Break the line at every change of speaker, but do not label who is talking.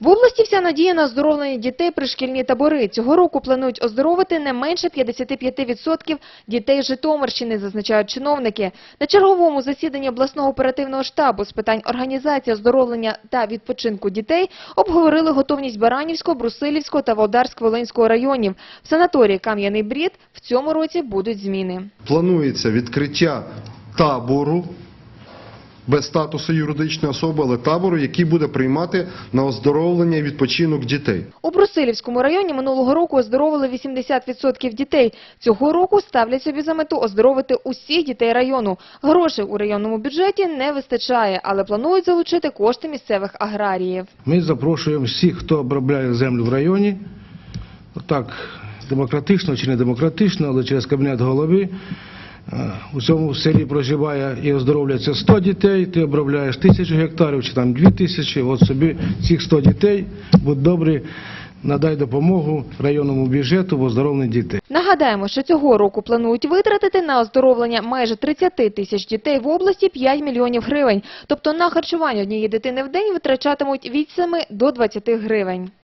В області вся надія на оздоровлення дітей при шкільні табори. Цього року планують оздоровити не менше 55% дітей Житомирщини, зазначають чиновники. На черговому засіданні обласного оперативного штабу з питань організації оздоровлення та відпочинку дітей обговорили готовність Баранівського, Брусилівського та Володарсько-Волинського районів. В санаторії Кам'яний Брід в цьому році будуть зміни.
Планується відкриття табору без статусу юридичної особи, але табору, який буде приймати на оздоровлення і відпочинок дітей.
У Брусилівському районі минулого року оздоровили 80% дітей. Цього року ставлять собі за мету оздоровити усіх дітей району. Грошей у районному бюджеті не вистачає, але планують залучити кошти місцевих аграріїв.
Ми запрошуємо всіх, хто обробляє землю в районі, так демократично чи не демократично, але через кабінет голови. У цьому селі проживає і оздоровлюється 100 дітей, ти обробляєш тисячу гектарів чи там дві тисячі, от собі цих 100 дітей, будь добрий, надай допомогу районному бюджету в оздоровленні дітей.
Нагадаємо, що цього року планують витратити на оздоровлення майже 30 тисяч дітей в області 5 мільйонів гривень. Тобто на харчування однієї дитини в день витрачатимуть від 7 до 20 гривень.